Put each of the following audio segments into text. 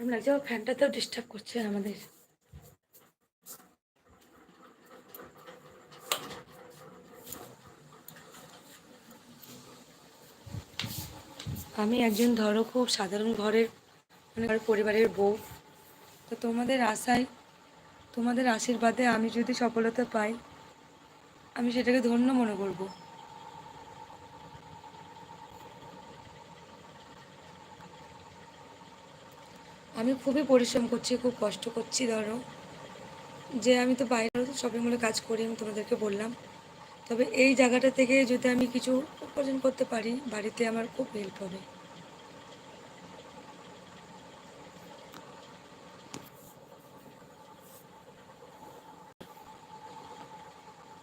গরম লাগছে ফ্যানটাতেও ডিস্টার্ব করছে আমাদের। আমি একজন ধরো খুব সাধারণ ঘরের মানে পরিবারের বউ। তো তোমাদের আশায়, তোমাদের আশীর্বাদে আমি যদি সফলতা পাই, আমি সেটাকে ধন্য মনে করব। আমি খুবই পরিশ্রম করছি, খুব কষ্ট করছি, ধরো। যে আমি তো বাইরে শপিং মলে কাজ করি, আমি তোমাদেরকে বললাম। তবে এই জায়গাটা থেকে যদি আমি কিছু উপার্জন করতে পারি, বাড়িতে আমার খুব হেল্প হবে।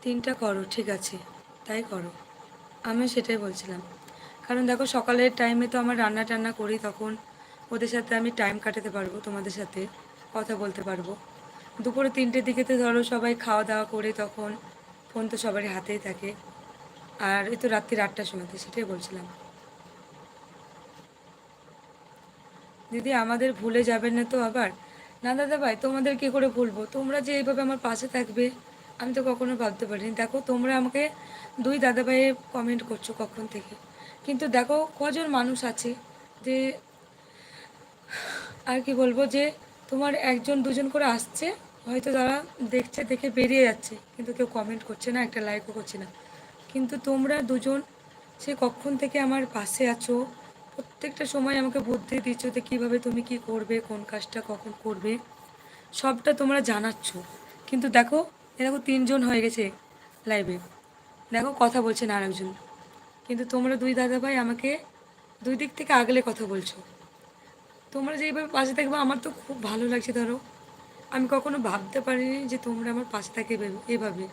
তিনটা করো, ঠিক আছে। তাই করো। আমি সেটাই বলছিলাম। কারণ দেখো সকালের টাইমে তো আমার রান্না টান্না করি তখন। ওদের সাথে আমি টাইম কাটাতে পারব, তোমাদের সাথে কথা বলতে পারব। দুপুরে তিনটের দিকে তো ধরো সবাই খাওয়া দাওয়া করে তখন ফোন তো সবারই হাতেই থাকে। আর এই তো রাত্রির আটটার সময়তে সেটাই বলছিলাম। দিদি, আমাদের ভুলে যাবেন না তো আবার? না দাদা ভাই, তোমাদের কি করে ভুলবো? তোমরা যে এইভাবে আমার পাশে থাকবে, আমি তো কখনো ভাবতে পারিনি। দেখো, তোমরা আমাকে দুই দাদা ভাইয়ে কমেন্ট করছ কখন থেকে। কিন্তু দেখো, কজন মানুষ আছে যে আর কি বলব যে তোমার একজন দুজন করে আসছে, হয়তো তারা দেখছে, দেখে বেরিয়ে যাচ্ছে, কিন্তু কেউ কমেন্ট করছে না, একটা লাইকও করছে না। কিন্তু তোমরা দুজন, সে কখন থেকে আমার পাশে আছো? প্রত্যেকটা সময় আমাকে বুদ্ধি দিচ্ছ যে কীভাবে তুমি কি করবে, কোন কাজটা কখন করবে? সবটা তোমরা জানাচ্ছ। কিন্তু দেখো, এ দেখো তিনজন হয়ে গেছে লাইভে দেখো কথা বলছেন আর একজন কিন্তু তোমরা দুই দাদা ভাই আমাকে দুই দিক থেকে আগলে কথা বলছো। তোমরা যেইভাবে পাশে থাকবে, আমার তো খুব ভালো লাগছে, ধরো। আমি কখনো ভাবতে পারিনি যে তোমরা আমার পাশে থাকবে এভাবে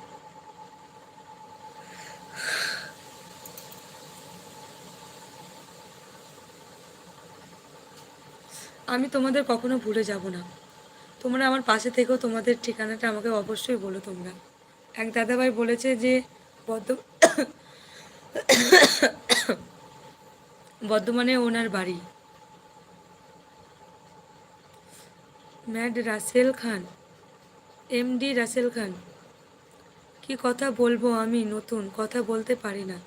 আমি তোমাদের কখনো ভুলে যাব না। তোমরা আমার পাশে থেকেও তোমাদের ঠিকানাটা আমাকে অবশ্যই বলো তোমরা। এক দাদাভাই বলেছে যে বর্ধ বর্ধমানে ওনার বাড়ি। ম্যাড রাসেল খান এমডি রাসেল খান। কি কথা বলব আমি নতুন? কথা বলতে পারি না।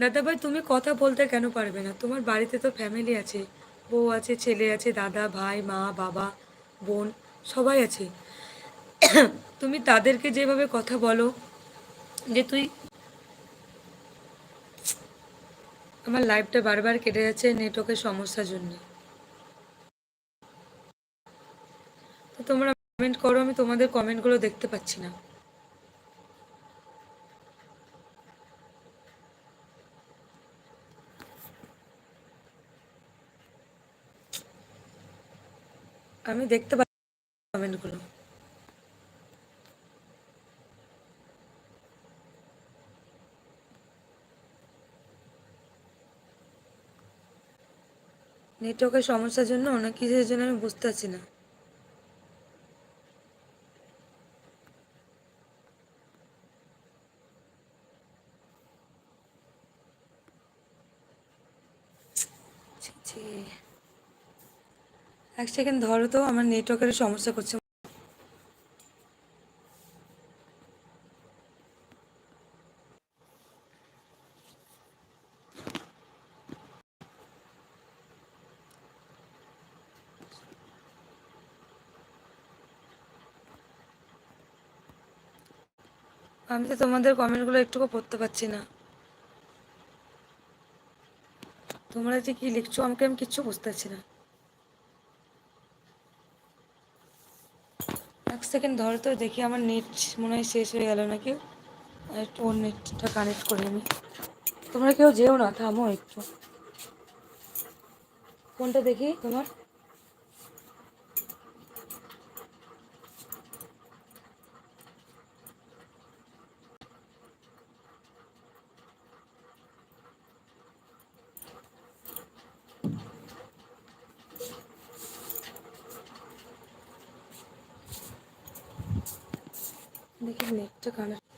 দাদাভাই, তুমি কথা বলতে কেন পারবে না? তোমার বাড়িতে তো ফ্যামিলি আছে। বউ আছে, ছেলে আছে, দাদা, ভাই, মা, বাবা, বোন, সবাই আছে। তুমি তাদেরকে যেভাবে কথা বলো যে তুই আমার লাইফটা বারবার কেটে যাচ্ছে নেটওয়ার্কের সমস্যার জন্য। তোমরা কমেন্ট করো, আমি তোমাদের কমেন্টগুলো দেখতে পাচ্ছি না। আমি দেখতে পাচ্ছি কমেন্টগুলো নেটওয়ার্কের সমস্যার জন্য না কিসের জন্য আমি বুঝতে পারছি না। ছি, ছি। এক সেকেন্ড ধরো তো আমার নেটওয়ার্কের সমস্যা করছে আমি তো তোমাদের কমেন্টগুলো একটুকু পড়তে পারছি না তোমরা যে কি লিখছো, আমাকে আমি কিচ্ছু বুঝতে পারছি না। এক সেকেন্ড ধরো তো, দেখি আমার নেট মনে হয় শেষ হয়ে গেল নাকি? আর একটু ওর নেটটা কানেক্ট করি আমি। তোমরা কেউ যেও না, থামো একটু। ফোনটা দেখি তোমার? দেখি নেটটা কানেক্ট